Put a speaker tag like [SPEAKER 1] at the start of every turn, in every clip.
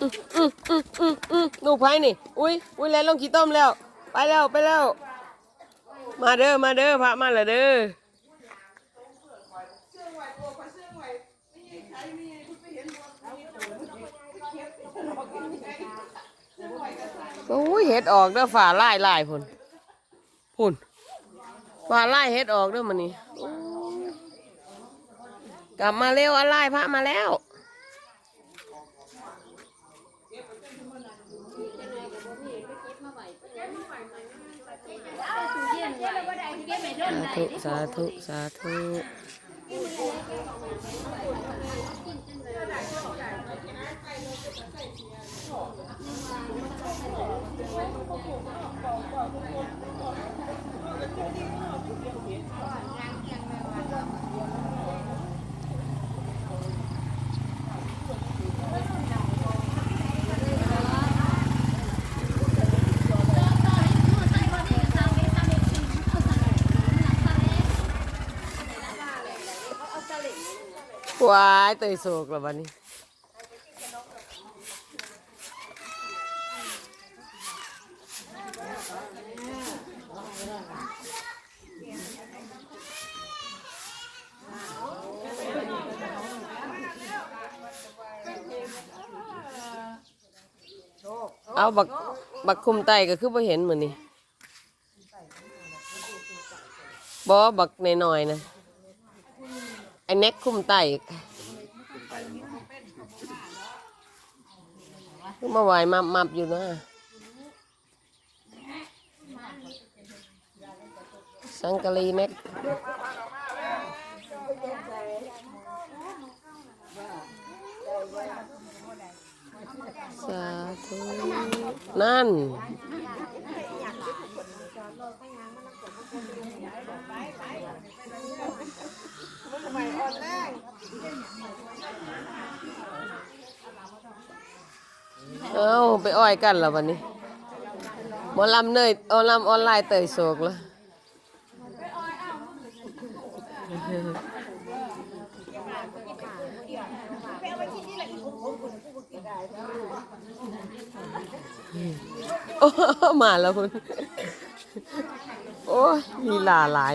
[SPEAKER 1] อืออืออืออืออือลูกไผ่นี่ อุ้ยอุ้ยแล้วลงขี้ต้มแล้ว ไปแล้วไปแล้ว มาเด้อมาเด้อพระมาและเด้อโอ้ยเห็ดออกเด้อฝ่าไล่ไล่พุ่นพุ่นฝ่าไล่เห็ดออกเด้อมันนี่กลับมาเร็วอะไรพระมาแล้ว สาธุ สาธุ สาธุ ว้ายเตยโศกแล้ววันนี้เอาบักบักคุมไตก็คือบ่เห็นเหมือนนี่บ่บักหน่อยๆนะ อ้เน็กคุมไตคือมาไหวมับมับอยู่นะสังกะรีเน็กสาธุนั่น เอาไปอ้อยกันแล้ววันนี้หมอลำเนยออนลำออนไลน์เตยโศกแล้วโอ้มาแล้วคุณ โอ้ยลีลาหลาย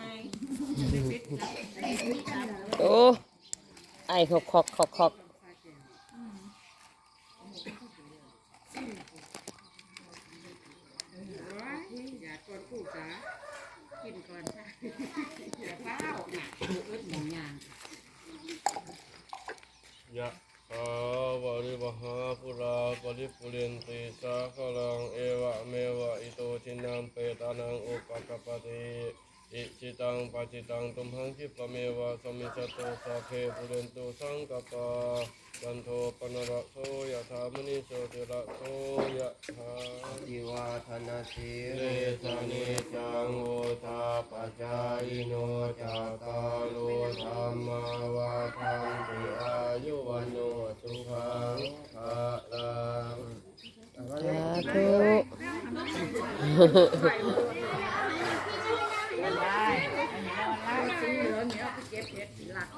[SPEAKER 1] ลยโอ้ไอ้ขอกขอกขอกขอก
[SPEAKER 2] ยะอาเฝ้าน่ะอึดหนึ่งอย่าง
[SPEAKER 3] ยะถาวาริวหาปุราปริปุเรนติสาคลังเอวะเมวะอิโตชินังเปตานังอุปกปปติ อิจิตังปจิตังตุมหังคิปะเมวะสมิจจโตสัพเพปุเรนตุสังกปาจันโทปนระโสยะถามณิโชติระโสยะถา
[SPEAKER 4] จิวาธนาสี
[SPEAKER 3] เร
[SPEAKER 4] เร
[SPEAKER 3] สนิจังโอทาปจายโนจัตตาโลธรรมาวาทันติอายุวันโนสุขังภะลัง
[SPEAKER 1] สาธุ
[SPEAKER 2] ซื้อเหลือเนี้ยไปเก็บเห็ดหลัก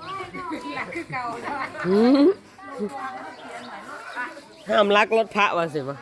[SPEAKER 2] หลักคือ เก่าแล้ว
[SPEAKER 1] หืมห้ามลักรถพระว่าสิวะ